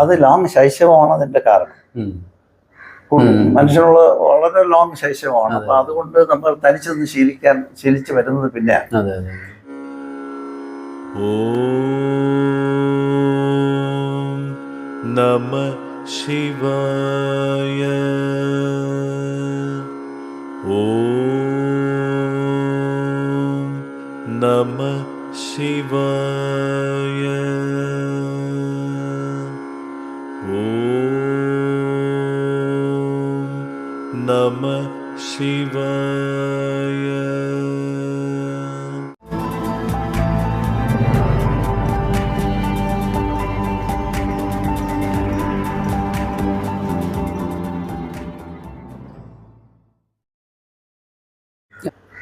അത് ലോങ് ശൈശവമാണ് അതിന്റെ കാരണം. മനുഷ്യനുള്ള വളരെ ലോങ് ശൈശവമാണ്. അപ്പൊ അതുകൊണ്ട് നമ്മൾ തനിച്ചു നിന്ന് ശീലിക്കാൻ ശീലിച്ചു വരുന്നത് പിന്നെ. നമ ശിവായ. ഓ നമ ശിവായ. നമ ശിവ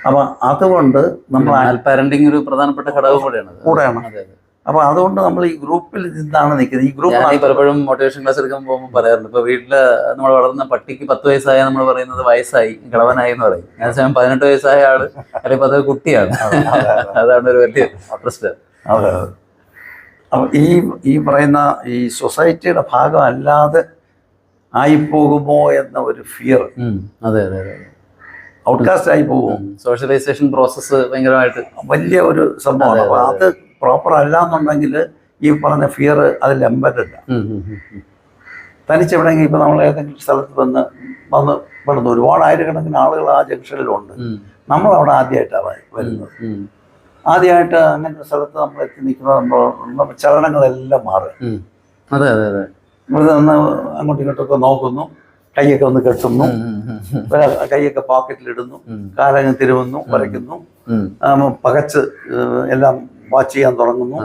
അപ്പൊ അതുകൊണ്ട് നമ്മൾ പാരന്റിങ് ഒരു പ്രധാനപ്പെട്ട ഘടകം കൂടെയാണ് കൂടെയാണ്. അതെ അതെ. അപ്പൊ അതുകൊണ്ട് നമ്മൾ ഈ ഗ്രൂപ്പിൽ നിന്നാണ് നിൽക്കുന്നത്. ഈ ഞാൻ ഗ്രൂപ്പ് പലപ്പോഴും മോട്ടിവേഷൻ ക്ലാസ് എടുക്കാൻ പോകുമ്പോൾ പറയാറുണ്ട്. ഇപ്പൊ വീട്ടിൽ നമ്മൾ വളർന്ന പട്ടിക്ക് പത്ത് വയസ്സായ നമ്മൾ പറയുന്നത് വയസ്സായി കിളവനായി എന്ന് പറയും. ഞാൻ സമയം പതിനെട്ട് വയസ്സായ ആൾ അല്ലെങ്കിൽ പത്ത് കുട്ടിയാണ്. അതാണ് ഒരു വലിയ പ്രശ്നം. അതെ. അപ്പൊ ഈ ഈ പറയുന്ന ഈ സൊസൈറ്റിയുടെ ഭാഗമല്ലാതെ ആയിപ്പോകുമോ എന്ന ഒരു ഫിയർ അതെ അതെ അതെ. ഔട്ട്കാസ്റ്റ് ആയി പോകും സോഷ്യലൈസേഷൻ പ്രോസസ്സ് ഭയങ്കരമായിട്ട് വലിയ ഒരു സംഭവമാണ്. അപ്പൊ അത് പ്രോപ്പർ അല്ല എന്നുണ്ടെങ്കിൽ ഈ പറഞ്ഞ ഫിയർ അതിൽ എമ്പറ്റല്ല തനിച്ചെവിടെങ്കിൽ ഇപ്പം നമ്മൾ ഏതെങ്കിലും സ്ഥലത്ത് വന്ന് വന്ന് പെടുന്നു. ഒരുപാട് ആയിരക്കണക്കിന് ആളുകൾ ആ ജംഗ്ഷനിലുണ്ട്. നമ്മൾ അവിടെ ആദ്യമായിട്ടാണ് വരുന്നത്. ആദ്യമായിട്ട് അങ്ങനത്തെ സ്ഥലത്ത് നമ്മൾ എത്തി നിൽക്കുമ്പോൾ ചലനങ്ങളെല്ലാം മാറും. അതെ അതെ അതെ. ഇവിടെ നിന്ന് അങ്ങോട്ടും ഇങ്ങോട്ടൊക്കെ നോക്കുന്നു. കൈയൊക്കെ ഒന്ന് കെട്ടുന്നു. കൈയൊക്കെ പോക്കറ്റിലിടുന്നു. കാലങ്ങ് തിരുവുന്നു വരയ്ക്കുന്നു. പകച്ച് എല്ലാം വാച്ച് ചെയ്യാൻ തുടങ്ങുന്നു.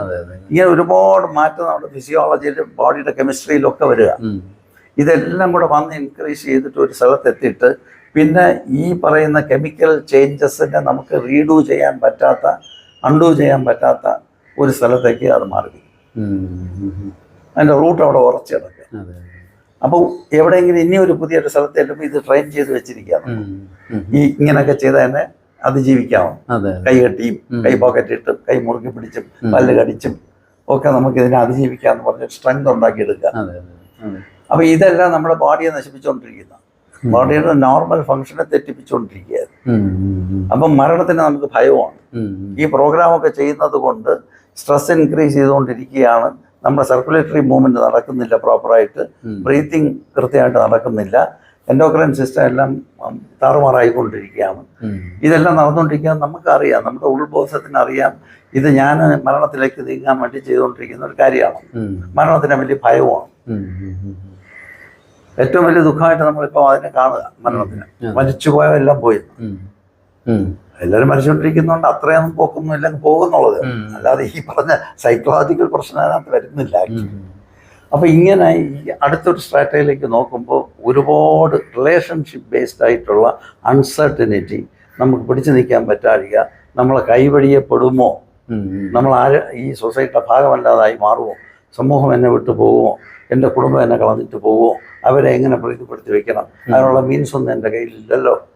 ഇങ്ങനെ ഒരുപാട് മാറ്റം നമ്മുടെ ഫിസിയോളജിയിലും ബോഡിയുടെ കെമിസ്ട്രിയിലും ഒക്കെ വരിക. ഇതെല്ലാം കൂടെ വന്ന് ഇൻക്രീസ് ചെയ്തിട്ട് ഒരു സ്ഥലത്തെത്തിയിട്ട് പിന്നെ ഈ പറയുന്ന കെമിക്കൽ ചേഞ്ചസിനെ നമുക്ക് റീഡൂ ചെയ്യാൻ പറ്റാത്ത അൺഡൂ ചെയ്യാൻ പറ്റാത്ത ഒരു സ്ഥലത്തേക്ക് അത് മാറി. അതിന്റെ റൂട്ട് അവിടെ ഉറച്ചു കിടക്കുക. അപ്പോൾ എവിടെയെങ്കിലും ഇനി ഒരു പുതിയൊരു സ്ഥലത്ത് ചെല്ലുമ്പോൾ ഇത് ട്രെയിൻ ചെയ്ത് വെച്ചിരിക്കുകയാണ്. ഈ ഇങ്ങനെയൊക്കെ ചെയ്ത് തന്നെ അതിജീവിക്കാമോ കൈകെട്ടിയും കൈ കെട്ടിയും കൈ പോക്കറ്റിട്ടും കൈ മുറുക്കി പിടിച്ചും പല്ല് കടിച്ചും ഒക്കെ നമുക്ക് ഇതിനെ അതിജീവിക്കാന്ന് പറഞ്ഞ് സ്ട്രെങ്ത് ഉണ്ടാക്കിയെടുക്കുക. അപ്പൊ ഇതെല്ലാം നമ്മുടെ ബോഡിയെ നശിപ്പിച്ചുകൊണ്ടിരിക്കുന്ന ബോഡിയുടെ നോർമൽ ഫംഗ്ഷനെ തെറ്റിപ്പിച്ചുകൊണ്ടിരിക്കുകയാണ്. അപ്പം മരണത്തിന് നമുക്ക് ഭയമാണ്. ഈ പ്രോഗ്രാമൊക്കെ ചെയ്യുന്നത് കൊണ്ട് സ്ട്രെസ് ഇൻക്രീസ് ചെയ്തുകൊണ്ടിരിക്കുകയാണ്. നമ്മുടെ സർക്കുലേറ്ററി മൂവ്മെന്റ് നടക്കുന്നില്ല പ്രോപ്പറായിട്ട്. ബ്രീത്തിങ് കൃത്യമായിട്ട് നടക്കുന്നില്ല. എൻഡോക്രൈൻ സിസ്റ്റം എല്ലാം താറുമാറായിക്കൊണ്ടിരിക്കുകയാണ്. ഇതെല്ലാം നടന്നുകൊണ്ടിരിക്കാൻ നമുക്കറിയാം നമ്മുടെ ഉൾബോധത്തിന് അറിയാം ഇത് ഞാൻ മരണത്തിലേക്ക് നീങ്ങാൻ വേണ്ടി ചെയ്തുകൊണ്ടിരിക്കുന്ന ഒരു കാര്യമാണ്. മരണത്തിന് വലിയ ഭയവുമാണ്. ഏറ്റവും വലിയ ദുഃഖമായിട്ട് നമ്മളിപ്പോൾ അതിനെ കാണുക മരണത്തിന്. മരിച്ചു പോയ എല്ലാം പോയി. എല്ലാവരും മരിച്ചുകൊണ്ടിരിക്കുന്നതുകൊണ്ട് അത്രയൊന്നും പോക്കൊന്നും ഇല്ലെങ്കിൽ പോകുന്നുള്ളത്. അല്ലാതെ ഈ പറഞ്ഞ സൈക്കോളജിക്കൽ പ്രശ്നം അതിനകത്ത് വരുന്നില്ല ഉം. അപ്പൊ ഇങ്ങനെ ഈ അടുത്തൊരു സ്ട്രാറ്റജിയിലേക്ക് നോക്കുമ്പോൾ ഒരുപാട് റിലേഷൻഷിപ്പ് ബേസ്ഡ് ആയിട്ടുള്ള അൺസർട്ടനിറ്റി നമുക്ക് പിടിച്ചു നിൽക്കാൻ പറ്റാതിക നമ്മളെ കൈവഴിയപ്പെടുമോ. നമ്മൾ ആര് ഈ സൊസൈറ്റിയുടെ ഭാഗമല്ലാതായി മാറുമോ? സമൂഹം എന്നെ വിട്ടു പോകുമോ? എന്റെ കുടുംബം എന്നെ കളഞ്ഞിട്ട് പോകുമോ? അവരെ എങ്ങനെ പ്രീതിപ്പെടുത്തി വെക്കണം? അതിനുള്ള മീൻസ് ഒന്നും എന്റെ കയ്യിലില്ലല്ലോ.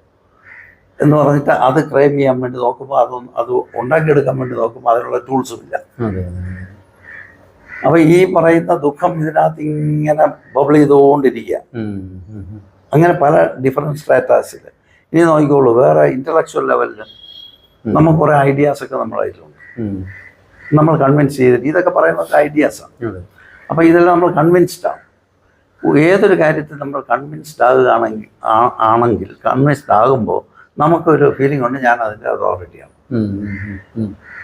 എന്ന് പറഞ്ഞിട്ട് അത് ക്രൈം ചെയ്യാൻ വേണ്ടി നോക്കുമ്പോൾ അതൊന്നും അത് ഉണ്ടാക്കിയെടുക്കാൻ വേണ്ടി നോക്കുമ്പോൾ അതിനുള്ള ടൂൾസും ഇല്ല. അപ്പോൾ ഈ പറയുന്ന ദുഃഖം ഇതിനകത്ത് ഇങ്ങനെ ബബിൾ ചെയ്തുകൊണ്ടിരിക്കുക. അങ്ങനെ പല ഡിഫറെന്റ് സ്റ്റാറ്റസിൽ ഇനി നോക്കിക്കോളൂ വേറെ ഇന്റലക്ച്വൽ ലെവലിൽ നമുക്ക് കുറേ ഐഡിയാസൊക്കെ നമ്മളായിട്ടുണ്ട് ഉം. നമ്മൾ കൺവിൻസ് ചെയ്തിട്ട് ഇതൊക്കെ പറയുന്നത് ഐഡിയാസാണ് ആണ്. അപ്പോൾ ഇതെല്ലാം നമ്മൾ കൺവിൻസ്ഡ് ആണ്. ഏതൊരു കാര്യത്തിൽ നമ്മൾ കൺവിൻസ്ഡ് ആകുകയാണെങ്കിൽ ആണെങ്കിൽ കൺവിൻസ്ഡ് ആകുമ്പോൾ നമുക്കൊരു ഫീലിംഗ് ഉണ്ട് ഞാൻ അതിന്റെ അതോറിറ്റിയാണ്.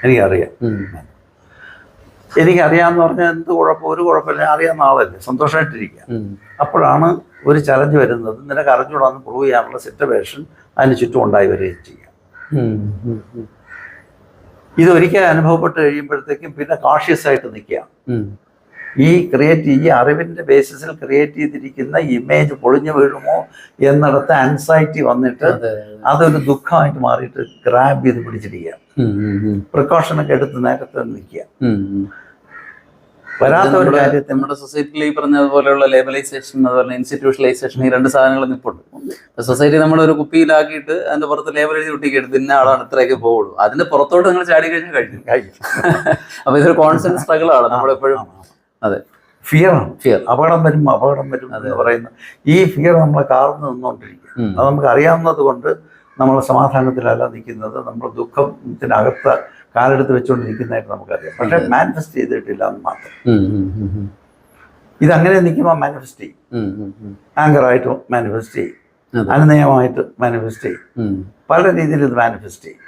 എനിക്കറിയാം. എനിക്കറിയാമെന്ന് പറഞ്ഞാൽ എന്ത് കുഴപ്പം? ഒരു കുഴപ്പമില്ല. അറിയാവുന്ന ആളല്ലേ. സന്തോഷമായിട്ടിരിക്കുക അപ്പോഴാണ് ഒരു ചലഞ്ച് വരുന്നത്. നിനക്ക് അറിഞ്ഞുകൂടാന്ന് പ്രൂവ് ചെയ്യാനുള്ള സിറ്റുവേഷൻ അതിന് ചുറ്റും ഉണ്ടായി വരികയും ചെയ്യാം. ഇതൊരിക്കൽ അനുഭവപ്പെട്ട് കഴിയുമ്പോഴത്തേക്കും പിന്നെ കോഷ്യസ് ആയിട്ട് നിൽക്കുക ഈ ക്രിയേറ്റ് ഈ അറിവിന്റെ ബേസിസിൽ ക്രിയേറ്റ് ചെയ്തിരിക്കുന്ന ഇമേജ് പൊളിഞ്ഞു വീഴുമോ എന്നിടത്ത് ആൻസൈറ്റി വന്നിട്ട് അതെ അതൊരു ദുഃഖമായിട്ട് മാറിയിട്ട് ഗ്രാബ് ചെയ്ത് പിടിച്ചിരിക്കുക. പ്രിക്കോഷനൊക്കെ എടുത്ത് നേരത്തെ നിൽക്കുക. വരാത്ത ഒരു നമ്മുടെ- നമ്മുടെ സൊസൈറ്റിയിൽ ഈ പറഞ്ഞതുപോലെയുള്ള ലേബലൈസേഷൻ അതുപോലെ ഇൻസ്റ്റിറ്റ്യൂഷണലൈസേഷൻ ഈ രണ്ട് സാധനങ്ങൾ നിൽപ്പുണ്ട്. സൊസൈറ്റി നമ്മൾ ഒരു കുപ്പിയിലാക്കിയിട്ട് അതിന്റെ പുറത്ത് ലേബൽ എഴുതി ഒട്ടിക്കെടുത്ത് ഇന്ന ആളാണ് ഇത്രയൊക്കെ പോകുള്ളൂ അതിന്റെ പുറത്തോട്ട് നിങ്ങൾ ചാടി കഴിഞ്ഞാൽ കഴിഞ്ഞു. അപ്പൊ ഇതൊരു കോൺസ്റ്റന്റ് സ്ട്രഗിൾ ആണ് നമ്മളെപ്പോഴും. അതെ. ഫിയർ ആണ്. ഫിയർ അപകടം വരും അപകടം വരും എന്ന് പറയുന്ന ഈ ഫിയർ നമ്മളെ കാർന്ന് നിന്നുകൊണ്ടിരിക്കും അത് നമുക്ക് അറിയാവുന്നത് കൊണ്ട് നമ്മൾ സമാധാനത്തിലല്ല നിൽക്കുന്നത്. നമ്മൾ ദുഃഖത്തിനകത്ത് കാലെടുത്ത് വെച്ചുകൊണ്ടിരിക്കുന്നതായിട്ട് നമുക്കറിയാം. പക്ഷെ മാനിഫെസ്റ്റ് ചെയ്തിട്ടില്ല എന്ന് മാത്രം. ഇതങ്ങനെ നിൽക്കുമ്പോൾ മാനിഫെസ്റ്റ് ചെയ്യും. ആങ്കറായിട്ട് മാനിഫെസ്റ്റ് ചെയ്യും. അനുനയമായിട്ട് മാനിഫെസ്റ്റ് ചെയ്യും. പല രീതിയിൽ ഇത് മാനിഫെസ്റ്റ് ചെയ്യും.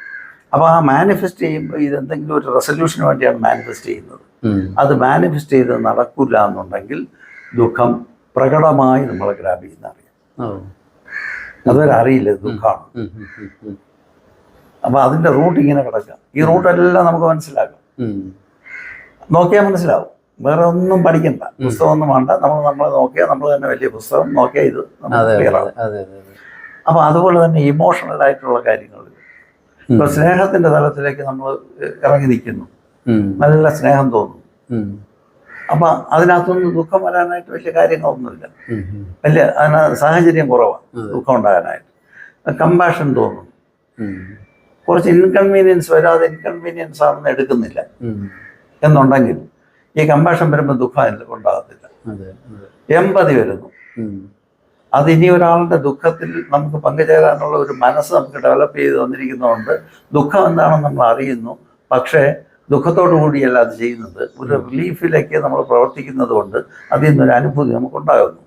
അപ്പോൾ ആ മാനിഫെസ്റ്റ് ചെയ്യുമ്പോൾ ഇതെന്തെങ്കിലും ഒരു റെസൊല്യൂഷന് വേണ്ടിയാണ് മാനിഫെസ്റ്റ് ചെയ്യുന്നത്. അത് മാനിഫെസ്റ്റ് ചെയ്ത് നടക്കില്ല എന്നുണ്ടെങ്കിൽ ദുഃഖം പ്രകടമായി നമ്മളെ ഗ്രാബ് ചെയ്യുന്ന അറിയാം. അതുവരെ അറിയില്ല ദുഃഖമാണ്. അപ്പോൾ അതിന്റെ റൂട്ട് ഇങ്ങനെ കിടക്കുക. ഈ റൂട്ടെല്ലാം നമുക്ക് മനസ്സിലാക്കാം. നോക്കിയാൽ മനസ്സിലാവും. വേറെ ഒന്നും പഠിക്കണ്ട. പുസ്തകമൊന്നും വേണ്ട. നമ്മൾ നമ്മളെ നോക്കിയാൽ നമ്മൾ തന്നെ വലിയ പുസ്തകം നോക്കിയാൽ ഇത് അതെ അപ്പോൾ അതുപോലെ തന്നെ ഇമോഷണൽ ആയിട്ടുള്ള കാര്യങ്ങൾ. ഇപ്പൊ സ്നേഹത്തിന്റെ തലത്തിലേക്ക് നമ്മൾ ഇറങ്ങി നിൽക്കുന്നു. നല്ല സ്നേഹം തോന്നും. അപ്പൊ അതിനകത്തൊന്നും ദുഃഖം വരാനായിട്ട് വലിയ കാര്യങ്ങളൊന്നുമില്ല. വലിയ അതിന് സാഹചര്യം കുറവാണ് ദുഃഖം ഉണ്ടാകാനായിട്ട്. കമ്പാഷൻ തോന്നും. കുറച്ച് ഇൻകൺവീനിയൻസ് വരാതെ ഇൻകൺവീനിയൻസ് ആണെന്ന് എടുക്കുന്നില്ല. എന്നുണ്ടെങ്കിൽ ഈ കമ്പാഷൻ വരുമ്പോൾ ദുഃഖം ഉണ്ടാകത്തില്ല അതെ എമ്പതി വരുന്നു. അത് ഇനി ഒരാളുടെ ദുഃഖത്തിൽ നമുക്ക് പങ്കുചേരാനുള്ള ഒരു മനസ്സ് നമുക്ക് ഡെവലപ്പ് ചെയ്ത് വന്നിരിക്കുന്നതുകൊണ്ട് ദുഃഖം എന്താണെന്ന് നമ്മൾ അറിയുന്നു. പക്ഷേ ദുഃഖത്തോടു കൂടിയല്ല അത് ചെയ്യുന്നത്. ഒരു റിലീഫിലേക്ക് നമ്മൾ പ്രവർത്തിക്കുന്നത് കൊണ്ട് അതിൽ നിന്നൊരു അനുഭൂതി നമുക്കുണ്ടാകുന്നു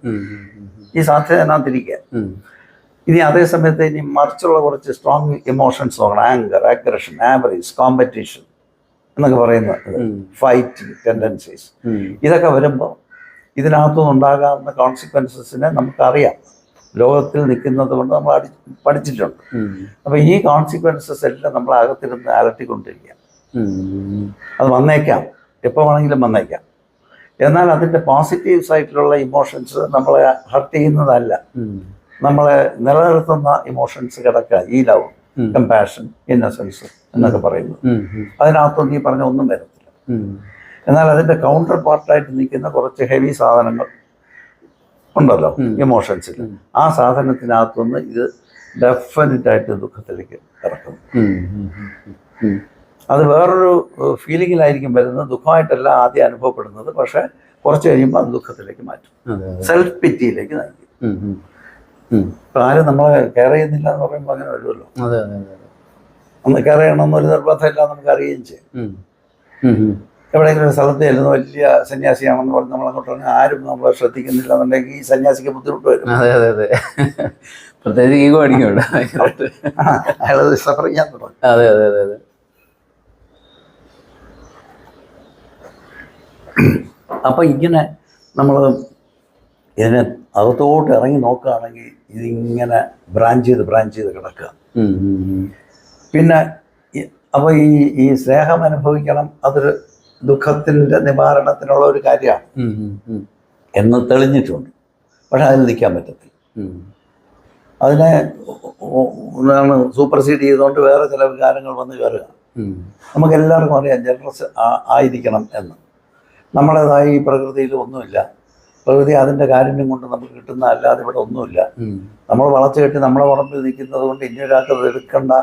ഈ സാധ്യത അതിനകത്തിരിക്കുക. ഇനി അതേ സമയത്ത് ഇനി മറിച്ചുള്ള കുറച്ച് സ്ട്രോങ് ഇമോഷൻസ് നോക്കണം. ആങ്കർ അഗ്രഷൻ ആവറേജ് കോമ്പറ്റീഷൻ എന്നൊക്കെ പറയുന്ന ഫൈറ്റ് ടെൻഡൻസീസ് ഇതൊക്കെ വരുമ്പോൾ ഇതിനകത്തുനിന്ന് ഉണ്ടാകാവുന്ന കോൺസിക്വൻസസിനെ നമുക്കറിയാം. ലോകത്തിൽ നിൽക്കുന്നത് കൊണ്ട് നമ്മൾ അടി പഠിച്ചിട്ടുണ്ട്. അപ്പോൾ ഈ കോൺസിക്വൻസസ് എല്ലാം നമ്മൾ അകത്തിരുന്ന് അലട്ടിക്കൊണ്ടിരിക്കുക അത് വന്നേക്കാം. എപ്പോൾ വേണമെങ്കിലും വന്നേക്കാം. എന്നാൽ അതിന്റെ പോസിറ്റീവ്സ് ആയിട്ടുള്ള ഇമോഷൻസ് നമ്മളെ ഹർട്ട് ചെയ്യുന്നതല്ല. നമ്മളെ നിലനിർത്തുന്ന ഇമോഷൻസ് കിടക്കുക ഈ ലവ് കമ്പാഷൻ ഇന്നസെൻസ് എന്നൊക്കെ പറയുന്നത് അതിനകത്തൊന്നും ഈ പറഞ്ഞ ഒന്നും വരത്തില്ല. എന്നാൽ അതിന്റെ കൗണ്ടർ പാർട്ടായിട്ട് നിൽക്കുന്ന കുറച്ച് ഹെവി സാധനങ്ങൾ ഉണ്ടല്ലോ ഇമോഷൻസിൽ ആ സാധനത്തിനകത്തുനിന്ന് ഇത് ഡെഫിനറ്റ് ആയിട്ട് ദുഃഖത്തിലേക്ക് ഇറക്കും അത് വേറൊരു ഫീലിങ്ങിലായിരിക്കും വരുന്നത്. ദുഃഖമായിട്ടല്ല ആദ്യം അനുഭവപ്പെടുന്നത്. പക്ഷേ കുറച്ച് കഴിയുമ്പോൾ അത് ദുഃഖത്തിലേക്ക് മാറ്റും. സെൽഫ് പിറ്റിയിലേക്ക് നയിക്കും. ഇപ്പം ആരും നമ്മളെ കെയർ ചെയ്യുന്നില്ല എന്ന് പറയുമ്പോൾ അങ്ങനെ വരുമല്ലോ. ഒന്ന് കെയർ ചെയ്യണമെന്നൊരു നിർബന്ധമില്ല നമുക്ക് അറിയുകയും ചെയ്യും. എവിടെയെങ്കിലും ഒരു സ്ഥലത്ത് ചെല്ലുന്ന വലിയ സന്യാസിയാണെന്ന് പറഞ്ഞ് നമ്മൾ അങ്ങോട്ട് ആരും നമ്മളെ ശ്രദ്ധിക്കുന്നില്ല എന്നുണ്ടെങ്കിൽ ഈ സന്യാസിക്ക് ബുദ്ധിമുട്ട് വരും. അതെ അതെ അതെ. പ്രത്യേകിച്ച് ഈഗോ അടിക്കും ഇവിടെ. അയാളത് സഫർ ചെയ്യാൻ തുടങ്ങും. അതെ അതെ അതെ അതെ. അപ്പം ഇങ്ങനെ നമ്മൾ ഇതിനെ അകത്തോട്ട് ഇറങ്ങി നോക്കുകയാണെങ്കിൽ ഇതിങ്ങനെ ബ്രാഞ്ച് ചെയ്ത് ബ്രാഞ്ച് ചെയ്ത് കിടക്കുക. പിന്നെ അപ്പോൾ ഈ ഈ സ്നേഹം അനുഭവിക്കണം അതൊരു ദുഃഖത്തിന്റെ നിവാരണത്തിനുള്ള ഒരു കാര്യമാണ്. എന്ന് തെളിഞ്ഞിട്ടുണ്ട്. പക്ഷെ അതിൽ നിൽക്കാൻ പറ്റത്തില്ല. അതിനെ എന്താണ് സൂപ്പർസീഡ് ചെയ്തുകൊണ്ട് വേറെ ചില വികാരങ്ങൾ വന്ന് കയറുക. നമുക്ക് എല്ലാവർക്കും അറിയാം ജനറസ് ആയിരിക്കണം എന്ന്. നമ്മളേതായി ഈ പ്രകൃതിയിൽ ഒന്നുമില്ല. പ്രകൃതി അതിന്റെ കാരുണ്യം കൊണ്ട് നമുക്ക് കിട്ടുന്ന അല്ലാതെ ഇവിടെ ഒന്നുമില്ല. നമ്മൾ വളർച്ച കെട്ടി നമ്മളെ പറമ്പിൽ നിൽക്കുന്നത് കൊണ്ട് ഇനി ഒരാൾക്ക് അത് എടുക്കണ്ട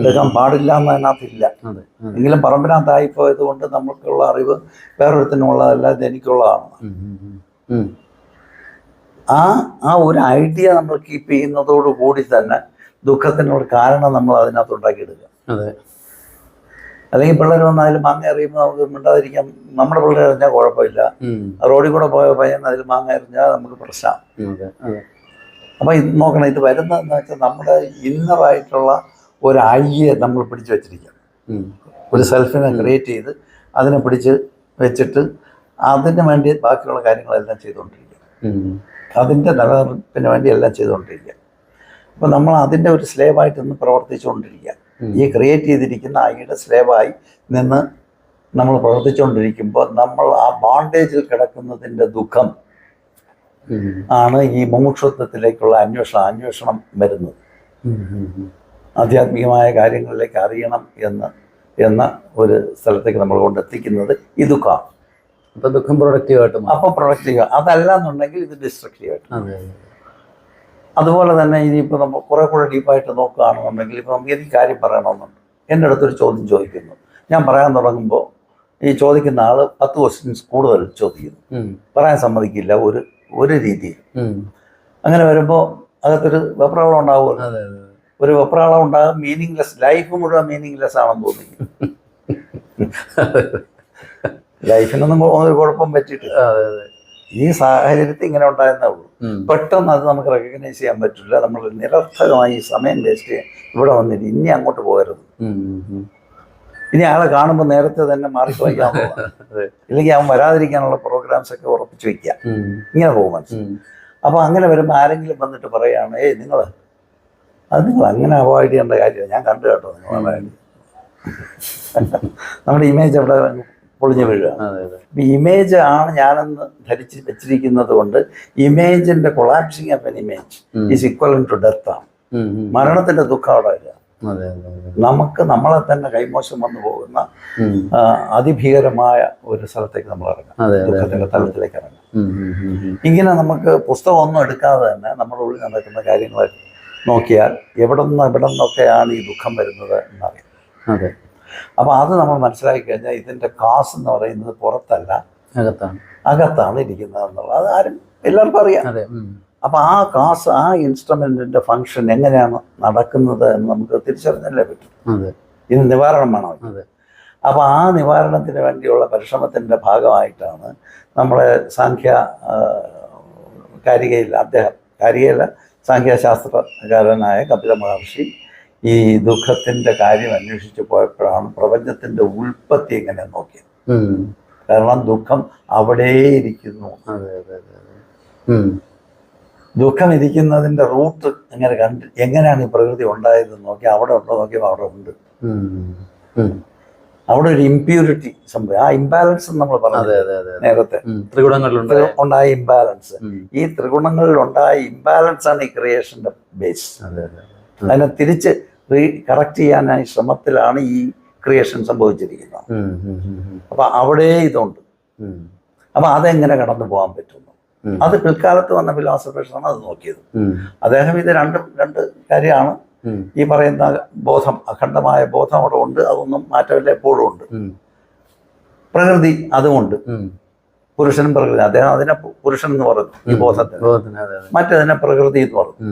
എടുക്കാൻ പാടില്ല എന്ന് അതിനകത്തില്ല അതെ അതെ. എങ്കിലും പറമ്പിനകത്തായി പോയത് കൊണ്ട് നമുക്കുള്ള അറിവ് വേറൊരുത്തിനുള്ളതല്ല ഇത് എനിക്കുള്ളതാണ്. ആ ആ ഒരു ഐഡിയ നമ്മൾ കീപ്പ് ചെയ്യുന്നതോട് കൂടി തന്നെ ദുഃഖത്തിനുള്ള കാരണം നമ്മൾ അതിനകത്ത് ഉണ്ടാക്കിയെടുക്കുക. അതെ. അല്ലെങ്കിൽ പിള്ളേർ വന്നാലും മാങ്ങ എറിയുമ്പോൾ നമുക്ക് മിണ്ടാതിരിക്കാം നമ്മുടെ പിള്ളേർ എറിഞ്ഞാൽ കുഴപ്പമില്ല. റോഡിൽ കൂടെ പോയ പയ്യൻ അതിൽ മാങ്ങ എറിഞ്ഞാൽ നമുക്ക് പ്രശ്നമാണ് അതെ അപ്പോൾ ഇത് നോക്കണം ഇത് വരുന്നതെന്ന് വെച്ചാൽ നമ്മുടെ ഇന്നറായിട്ടുള്ള ഒരു ഐയെ നമ്മൾ പിടിച്ചു വെച്ചിരിക്കുക ഒരു സെൽഫിനെ ക്രിയേറ്റ് ചെയ്ത് അതിനെ പിടിച്ച് വെച്ചിട്ട് അതിന് വേണ്ടി ബാക്കിയുള്ള കാര്യങ്ങളെല്ലാം ചെയ്തുകൊണ്ടിരിക്കുക. അതിന്റെ നിലനിൽപ്പിന് വേണ്ടി എല്ലാം ചെയ്തുകൊണ്ടിരിക്കുക അപ്പോൾ നമ്മൾ അതിന്റെ ഒരു സ്ലേവായിട്ട് ഇന്ന് പ്രവർത്തിച്ചുകൊണ്ടിരിക്കുക. ഈ ക്രിയേറ്റ് ചെയ്തിരിക്കുന്ന ഐയുടെ സ്ലേവായി നിന്ന് നമ്മൾ പ്രവർത്തിച്ചുകൊണ്ടിരിക്കുമ്പോൾ നമ്മൾ ആ ബോണ്ടേജിൽ കിടക്കുന്നതിന്റെ ദുഃഖം ആണ് ഈ മുമുക്ഷത്വത്തിലേക്കുള്ള അന്വേഷണം അന്വേഷണം വരുന്നത്. ആധ്യാത്മികമായ കാര്യങ്ങളിലേക്ക് അറിയണം എന്ന് എന്ന ഒരു സ്ഥലത്തേക്ക് നമ്മൾ കൊണ്ടെത്തിക്കുന്നത് ഈ ദുഃഖമാണ് അപ്പം ദുഃഖം പ്രൊഡക്റ്റീവായിട്ട് അപ്പം അപ്പോൾ പ്രൊഡക്റ്റീവ് അതല്ല എന്നുണ്ടെങ്കിൽ ഇത് ഡിസ്ട്രക്റ്റീവായിട്ടും അതുപോലെ തന്നെ ഇനിയിപ്പോൾ നമ്മൾ കുറെ കൂടെ ഡീപ്പായിട്ട് നോക്കുകയാണെന്നുണ്ടെങ്കിൽ ഇപ്പോൾ നമുക്ക് എനിക്ക് കാര്യം പറയണമെന്നുണ്ട്. എന്റെ അടുത്തൊരു ചോദ്യം ചോദിക്കുന്നു. ഞാൻ പറയാൻ തുടങ്ങുമ്പോൾ ഈ ചോദിക്കുന്ന ആൾ പത്ത് ക്വസ്റ്റ്യൻസ് കൂടുതൽ ചോദിക്കുന്നു. പറയാൻ സമ്മതിക്കില്ല ഒരു ഒരു രീതിയിൽ. അങ്ങനെ വരുമ്പോൾ അകത്തൊരു വെപ്രാളം ഉണ്ടാവുമല്ലോ. ഒരു വെപ്രാളം ഉണ്ടാകും മീനിങ്ലെസ് ലൈഫ് മുഴുവൻ മീനിങ്ലെസ് ആണെന്ന് തോന്നി ലൈഫിനൊന്നും ഒരു കുഴപ്പം പറ്റിയിട്ടില്ല. അതെ അതെ. ഈ സാഹചര്യത്തിൽ ഇങ്ങനെ ഉണ്ടായിരുന്നേ ഉള്ളൂ. പെട്ടെന്ന് അത് നമുക്ക് റെക്കഗ്നൈസ് ചെയ്യാൻ പറ്റില്ല. നമ്മൾ നിരർത്ഥകമായി സമയം വേസ്റ്റ് ചെയ്യാൻ ഇവിടെ വന്നിട്ട് ഇനി അങ്ങോട്ട് പോകരുത്. ഇനി ആളെ കാണുമ്പോൾ നേരത്തെ തന്നെ അതെ. ഇല്ലെങ്കിൽ അവൻ വരാതിരിക്കാനുള്ള പ്രോഗ്രാംസ് ഒക്കെ ഉറപ്പിച്ചു വെക്കുക. ഇങ്ങനെ പോകും മനസ്സിൽ അപ്പോൾ അങ്ങനെ വരുമ്പോൾ ആരെങ്കിലും വന്നിട്ട് പറയുകയാണ് ഏയ് നിങ്ങൾ അത് നിങ്ങൾ അങ്ങനെ അവോയ്ഡ് ചെയ്യേണ്ട കാര്യമാണ് ഞാൻ കണ്ടു കേട്ടോ നിങ്ങളെ നമ്മുടെ ഇമേജ് അവിടെ പൊളിഞ്ഞു വീഴുക. ഇമേജ് ആണ് ഞാനെന്ന് ധരിച്ച് വെച്ചിരിക്കുന്നത് കൊണ്ട് ഇമേജിന്റെ collapsing of an image. Is equal to death ആണ്. മരണത്തിന്റെ ദുഃഖം അവിടെ വരിക. നമുക്ക് നമ്മളെ തന്നെ കൈമോശം വന്നു പോകുന്ന അതിഭീകരമായ ഒരു സ്ഥലത്തേക്ക് നമ്മൾ ഇറങ്ങാം. ദുഃഖത്തിന്റെ തലത്തിലേക്ക് ഇറങ്ങാം. ഇങ്ങനെ നമുക്ക് പുസ്തകമൊന്നും എടുക്കാതെ തന്നെ നമ്മുടെ ഉള്ളിൽ നടക്കുന്ന കാര്യങ്ങൾ നോക്കിയാൽ എവിടെ നിന്ന് എവിടെ നിന്നൊക്കെയാണ് ഈ ദുഃഖം വരുന്നത് എന്നറിയാം. അതെ. അപ്പോൾ അത് നമ്മൾ മനസ്സിലാക്കി കഴിഞ്ഞാൽ ഇതിന്റെ കാസ് എന്ന് പറയുന്നത് പുറത്തല്ല. അകത്താണ്. അകത്താണ് ഇരിക്കുന്നത് എന്നുള്ളത്. അത് ആരും എല്ലാവർക്കും അറിയാം. അതെ. അപ്പോൾ ആ കാസ് ആ ഇൻസ്ട്രുമെന്റിന്റെ ഫങ്ഷൻ എങ്ങനെയാണ് നടക്കുന്നത് എന്ന് നമുക്ക് തിരിച്ചറിഞ്ഞല്ലേ പറ്റും. അതെ. ഇത് നിവാരണം വേണം. അതെ. അപ്പോൾ ആ നിവാരണത്തിന് വേണ്ടിയുള്ള പരിശ്രമത്തിന്റെ ഭാഗമായിട്ടാണ് നമ്മളെ സാഖ്യ കാരികയിൽ അദ്ദേഹം കാരികയിൽ സാഖ്യശാസ്ത്രകാരനായ കപില മഹർഷി ഈ ദുഃഖത്തിന്റെ കാര്യം അന്വേഷിച്ച് പോയപ്പോഴാണ് പ്രപഞ്ചത്തിന്റെ ഉൽപ്പത്തി എങ്ങനെ നോക്കിയത് കാരണം ദുഃഖം അവിടെ ഇരിക്കുന്നു. ദുഃഖം ഇരിക്കുന്നതിന്റെ റൂട്ട് എങ്ങനെ കണ്ട് എങ്ങനെയാണ് ഈ പ്രകൃതി ഉണ്ടായതെന്ന് നോക്കി അവിടെ ഉണ്ടോ നോക്കിയപ്പോൾ അവിടെ ഉണ്ട്. അവിടെ ഒരു ഇമ്പ്യൂരിറ്റി സംഭവം. ആ ഇംബാലൻസ് നമ്മൾ പറഞ്ഞത് പറഞ്ഞു നേരത്തെ. ത്രിഗുണങ്ങളിൽ ത്രികുടങ്ങളിലുണ്ട് ത്രി- ഉണ്ടായ ഇംബാലൻസ് ഈ ത്രിഗുണങ്ങളിൽ ഉണ്ടായ ഇംബാലൻസ് ആണ് ഈ ക്രിയേഷന്റെ ബേസ് അതെ അതെ. അതിനെ തിരിച്ച് റീ കറക്റ്റ് ചെയ്യാനായി ശ്രമത്തിലാണ് ഈ ക്രിയേഷൻ സംഭവിച്ചിരിക്കുന്നത്. അപ്പൊ അവിടെ ഇതുണ്ട്. അപ്പൊ അതെങ്ങനെ കടന്നു പോകാൻ പറ്റുന്നു? അത് പിൽക്കാലത്ത് വന്ന ഫിലോസഫേഴ്സാണ് അത് നോക്കിയത്. അദ്ദേഹം ഇത് രണ്ടും രണ്ട് കാര്യമാണ്. ഈ പറയുന്ന ബോധം അഖണ്ഡമായ ബോധം അവിടെ ഉണ്ട് അതൊന്നും മാറ്റമില്ല എപ്പോഴും ഉണ്ട്. പ്രകൃതി അതുമുണ്ട്. പുരുഷനും പ്രകൃതി അദ്ദേഹം അതിനെ പുരുഷൻ എന്ന് പറഞ്ഞു ഈ ബോധത്തിന് മറ്റതിനെ പ്രകൃതി എന്ന് പറഞ്ഞു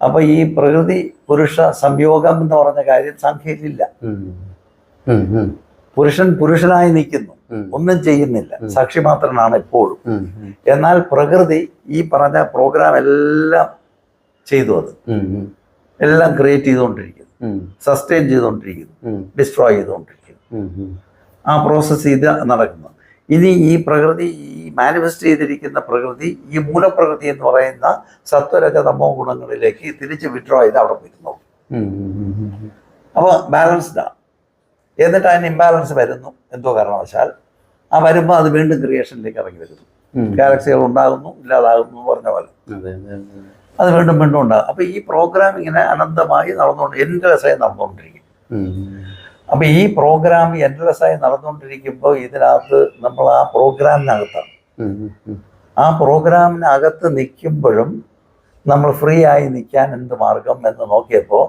ഉം. അപ്പൊ ഈ പ്രകൃതി പുരുഷ സംയോഗം എന്ന് പറഞ്ഞ കാര്യം സംഖ്യയിലില്ല. പുരുഷൻ പുരുഷനായി നിൽക്കുന്നു ഒന്നും ചെയ്യുന്നില്ല സാക്ഷി മാത്രനാണ് എപ്പോഴും. എന്നാൽ പ്രകൃതി ഈ പറഞ്ഞ പ്രോഗ്രാം എല്ലാം ചെയ്തു അത്. എല്ലാം ക്രിയേറ്റ് ചെയ്തുകൊണ്ടിരിക്കുന്നു സസ്റ്റെയിൻ ചെയ്തുകൊണ്ടിരിക്കുന്നു. ഡിസ്ട്രോയ് ചെയ്തുകൊണ്ടിരിക്കുന്നു. ആ പ്രോസസ്സ് ഇത് നടക്കുന്നു ഇനി ഈ പ്രകൃതി ഈ മാനിഫെസ്റ്റ് ചെയ്തിരിക്കുന്ന പ്രകൃതി ഈ മൂലപ്രകൃതി എന്ന് പറയുന്ന സത്വരജതമോ ഗുണങ്ങളിലേക്ക് തിരിച്ച് വിഡ്രോ ചെയ്ത് അവിടെ പോയിരുന്നു. അപ്പോൾ ബാലൻസ്ഡാണ് എന്നിട്ട് അതിന് ഇംബാലൻസ് വരുന്നു. എന്തോ കാരണവശാൽ ആ വരുമ്പോൾ അത് വീണ്ടും ക്രിയേഷനിലേക്ക് ഇറങ്ങി വരുന്നു. ഗാലക്സികൾ ഉണ്ടാകുന്നു ഇല്ലാതാകുന്നു എന്ന് പറഞ്ഞ പോലെ. അതെ വീണ്ടും വീണ്ടും ഉണ്ടാകും. അപ്പോൾ ഈ പ്രോഗ്രാം ഇങ്ങനെ അനന്തമായി നടന്നുകൊണ്ട് എന്റെ രസമായി നടന്നുകൊണ്ടിരിക്കും. അപ്പോൾ ഈ പ്രോഗ്രാം എൻഡ്ലെസ്സായി നടന്നുകൊണ്ടിരിക്കുമ്പോൾ ഇതിനകത്ത് നമ്മൾ ആ പ്രോഗ്രാമിനകത്താണ്. ആ പ്രോഗ്രാമിനകത്ത് നിൽക്കുമ്പോഴും നമ്മൾ ഫ്രീ ആയി നിൽക്കാൻ എന്ത് മാർഗം എന്ന് നോക്കിയപ്പോൾ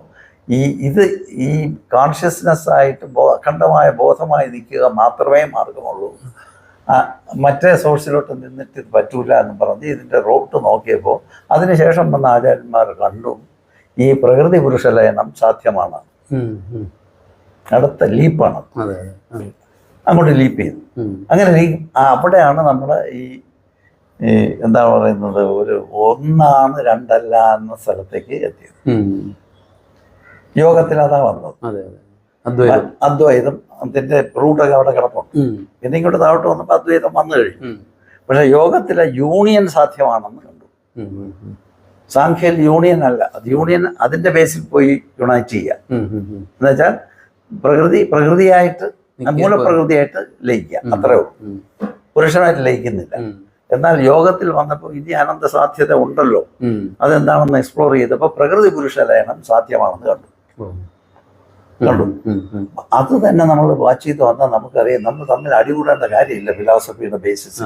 ഈ ഇത് ഈ കോൺഷ്യസ്നെസ് ആയിട്ട് ബോ അഖണ്ഡമായ ബോധമായി നിൽക്കുക മാത്രമേ മാർഗമുള്ളൂ മറ്റേ സോഴ്സിലോട്ട് നിന്നിട്ട് ഇത് പറ്റൂല എന്ന് പറഞ്ഞ് ഇതിന്റെ റോട്ട് നോക്കിയപ്പോൾ അതിനുശേഷം വന്ന ആചാര്യന്മാർ കണ്ടു ഈ പ്രകൃതി പുരുഷ ലയനം സാധ്യമാണ്. അടുത്ത ലീപ്പാണ്. അങ്ങോട്ട് ലീപ്പ് ചെയ്തു. അങ്ങനെ ലീ- ആ, അവിടെയാണ് നമ്മുടെ ഈ എന്താ പറയുന്നത് ഒരു ഒന്നാണ് രണ്ടല്ല എന്ന സ്ഥലത്തേക്ക് എത്തിയത്. യോഗത്തിൽ അതാ വന്നത് അദ്വൈതം. അതിന്റെ റൂട്ടൊക്കെ അവിടെ കിടപ്പുണ്ട്. പിന്നെ ഇങ്ങോട്ട് താഴോട്ട് വന്നപ്പോൾ അദ്വൈതം വന്നു കഴിഞ്ഞു. പക്ഷെ യോഗത്തിലെ യൂണിയൻ സാധ്യമാണെന്ന് കണ്ടു. സാഖ്യയിൽ യൂണിയൻ അല്ല. അത് യൂണിയൻ അതിന്റെ ബേസിൽ പോയി യുണൈറ്റ് ചെയ്യുക. എന്നുവെച്ചാൽ പ്രകൃതി പ്രകൃതിയായിട്ട്. മൂലപ്രകൃതിയായിട്ട് ലയിക്കാം. അത്രേ ഉള്ളൂ. പുരുഷനായിട്ട് ലയിക്കുന്നില്ല. എന്നാൽ യോഗത്തിൽ വന്നപ്പോൾ ഇനി അനന്ത സാധ്യത ഉണ്ടല്ലോ. അതെന്താണെന്ന് എക്സ്പ്ലോർ ചെയ്തപ്പോൾ പ്രകൃതി പുരുഷ ലയനം സാധ്യമാണെന്ന് കണ്ടു. കണ്ടു. അത് തന്നെ നമ്മൾ വാച്ച് ചെയ്ത് വന്നാൽ നമുക്കറിയാം. നമ്മൾ തമ്മിൽ അടികൂടേണ്ട കാര്യമില്ല ഫിലോസഫിയുടെ ബേസിസ്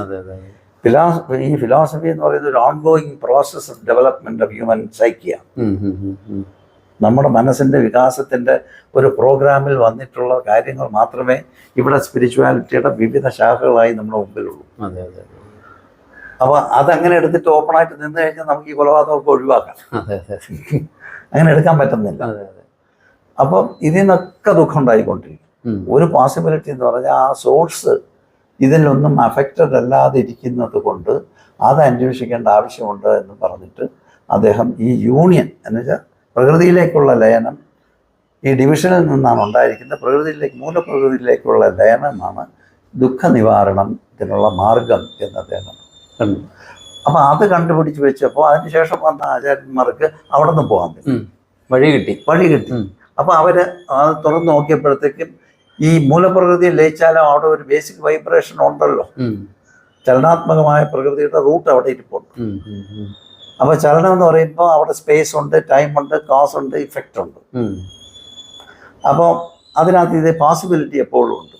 ഫിലോസഫി ഈ ഫിലോസഫി എന്ന് പറയുന്നത് ഒരു ongoing process of development of human സൈക്കിയാണ്. നമ്മുടെ മനസ്സിന്റെ വികാസത്തിന്റെ ഒരു പ്രോഗ്രാമിൽ വന്നിട്ടുള്ള കാര്യങ്ങൾ മാത്രമേ ഇവിടെ സ്പിരിച്വാലിറ്റിയുടെ വിവിധ ശാഖകളായി നമ്മുടെ മുമ്പിലുള്ളൂ. അതെ അതെ. അപ്പോൾ അതങ്ങനെ എടുത്തിട്ട് ഓപ്പണായിട്ട് നിന്ന് കഴിഞ്ഞാൽ നമുക്ക് ഈ കൊലപാതകമൊക്കെ ഒഴിവാക്കാം. അങ്ങനെ എടുക്കാൻ പറ്റുന്നില്ല. അപ്പം ഇതിൽ നിന്നൊക്കെ ദുഃഖം ഉണ്ടായിക്കൊണ്ടിരിക്കും. ഒരു പോസിബിലിറ്റി എന്ന് പറഞ്ഞാൽ ആ സോഴ്സ് ഇതിലൊന്നും അഫക്റ്റഡ് അല്ലാതെ ഇരിക്കുന്നത് കൊണ്ട് അത് അന്വേഷിക്കേണ്ട ആവശ്യമുണ്ട് എന്ന് പറഞ്ഞിട്ട് അദ്ദേഹം ഈ യൂണിയൻ എന്ന് വെച്ചാൽ പ്രകൃതിയിലേക്കുള്ള ലയനം ഈ ഡിവിഷനിൽ നിന്നാണ് ഉണ്ടായിരിക്കുന്നത്. പ്രകൃതിയിലേക്ക് മൂലപ്രകൃതിയിലേക്കുള്ള ലയനമാണ് ദുഃഖ നിവാരണത്തിനുള്ള മാർഗം എന്ന് അദ്ദേഹം കണ്ടു. അപ്പോൾ അത് കണ്ടുപിടിച്ച് വെച്ചപ്പോൾ അതിനുശേഷം വന്ന ആചാര്യന്മാർക്ക് അവിടെ നിന്ന് പോകാൻ പറ്റും. വഴി കിട്ടി. വഴി കിട്ടി. അപ്പോൾ അവർ അത് തുറന്നു നോക്കിയപ്പോഴത്തേക്കും ഈ മൂലപ്രകൃതിയിൽ ലയിച്ചാലും അവിടെ ഒരു ബേസിക് വൈബ്രേഷൻ ഉണ്ടല്ലോ. ചലനാത്മകമായ പ്രകൃതിയുടെ റൂട്ട് അവിടെ ഇരിപ്പുണ്ട്. അപ്പോൾ ചലനം എന്ന് പറയുമ്പോൾ അവിടെ സ്പേസ് ഉണ്ട് ടൈം ഉണ്ട് കോസ് ഉണ്ട് ഇഫക്റ്റ് ഉണ്ട്. അപ്പോൾ അതിനകത്ത് ഇത് പോസിബിലിറ്റി എപ്പോഴും ഉണ്ട്.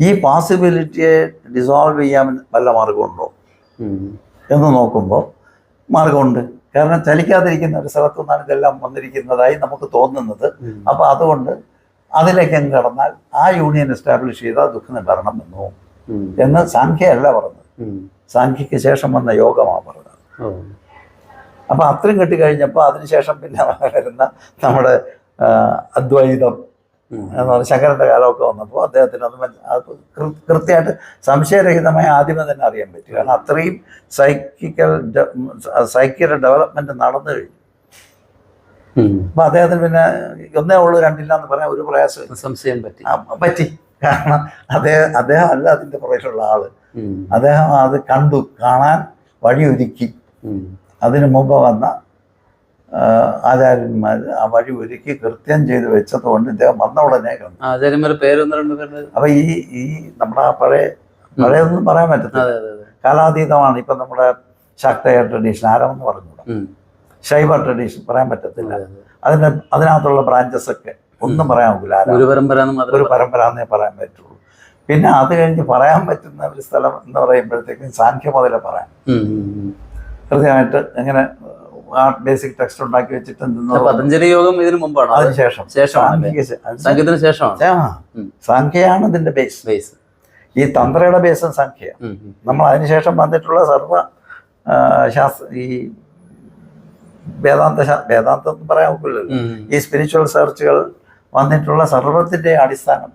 ഈ പോസിബിലിറ്റിയെ ഡിസോൾവ് ചെയ്യാൻ വല്ല മാർഗമുണ്ടോ? എന്ന് നോക്കുമ്പോൾ മാർഗമുണ്ട്. കാരണം ചലിക്കാതിരിക്കുന്ന ഒരു സ്ഥലത്തു നിന്നാണ് ഇതെല്ലാം വന്നിരിക്കുന്നതായി നമുക്ക് തോന്നുന്നത്. അപ്പൊ അപ്പോൾ അതുകൊണ്ട് അതിലേക്ക് കടന്നാൽ ആ യൂണിയൻ എസ്റ്റാബ്ലിഷ് ചെയ്താൽ ദുഃഖ നിവാരണം വന്നു. എന്ന് സാഖ്യയല്ല പറഞ്ഞത്. സാഖ്യയ്ക്ക് ശേഷം വന്ന യോഗമാണ് പറഞ്ഞത്. അപ്പോൾ അത്രയും കിട്ടിക്കഴിഞ്ഞപ്പോൾ അതിനുശേഷം പിന്നെ വരുന്ന നമ്മുടെ അദ്വൈതം. എന്ന് പറഞ്ഞ ശങ്കരന്റെ കാലമൊക്കെ വന്നപ്പോൾ അദ്ദേഹത്തിന് അത് കൃത്യമായിട്ട് സംശയരഹിതമായ ആദ്യമേ തന്നെ അറിയാൻ പറ്റും. കാരണം അത്രയും സൈക്കിക്കൽ സൈക്കിയുടെ ഡെവലപ്മെന്റ് നടന്നു കഴിഞ്ഞു. അപ്പൊ അദ്ദേഹത്തിന് പിന്നെ ഒന്നേ ഉള്ളൂ രണ്ടില്ല എന്ന് പറയാൻ ഒരു പ്രയാസം സംശയം പറ്റി. പറ്റി. കാരണം അദ്ദേഹം അദ്ദേഹം അല്ല അതിന്റെ പുറകിലുള്ള ആൾ. അദ്ദേഹം അത് കണ്ടു കാണാൻ വഴിയൊരുക്കി. അതിനു മുമ്പ് വന്ന ആചാര്യന്മാർ ആ വഴി ഒരുക്കി കൃത്യം ചെയ്ത് വെച്ചതുകൊണ്ട് ഇദ്ദേഹം വന്ന ഉടനെ കണ്ടു. ആചാര്യന്മാരുടെ പേരൊന്ന് രണ്ട് പേരുടെ അപ്പൊ ഈ ഈ നമ്മുടെ ആ പഴയ പഴയതൊന്നും പറയാൻ പറ്റത്തില്ല. കാലാതീതമാണ് ഇപ്പൊ നമ്മുടെ ശക്തയ ട്രഡീഷൻ ആരമെന്ന് പറഞ്ഞുകൂടാ. ശൈവ ട്രഡീഷൻ പറയാൻ പറ്റത്തില്ല. അതെ, അതെ. അതിന്റെ അതിനകത്തുള്ള ബ്രാഞ്ചസ് ഒക്കെ ഒന്നും പറയാൻ പറ്റില്ല ഒരു ഗുരുപരമ്പര ഒരു പരമ്പര എന്നേ പറയാൻ പറ്റുള്ളൂ. പിന്നെ അത് കഴിഞ്ഞ് പറയാൻ പറ്റുന്ന ഒരു സ്ഥലം എന്ന് പറയുമ്പോഴത്തേക്കും സാഖ്യമതല പറയാം. കൃത്യമായിട്ട് എങ്ങനെ ആ ബേസിക് ടെക്സ്റ്റ് ഉണ്ടാക്കി വെച്ചിട്ട് പതഞ്ജലി യോഗം ഇതിന് മുമ്പാണ്? അതിനുശേഷം ശേഷമാണ് സാഖ്യ ശ- അത് സംഗീതത്തിന് ശേഷമാണ്. സാഖ്യയാണ് ഇതിന്റെ ബേസ് ബേസ് ഈ തന്ത്രയുടെ ബേസും സംഖ്യ നമ്മൾ അതിനുശേഷം വന്നിട്ടുള്ള സർവ ശാസ്ത്ര ഈ വേദാന്ത വേദാന്തം എന്ന് പറയാൻ ഒക്കില്ലല്ലോ. ഈ സ്പിരിച്വൽ സെർച്ചുകൾ വന്നിട്ടുള്ള സർവത്തിന്റെ അടിസ്ഥാനം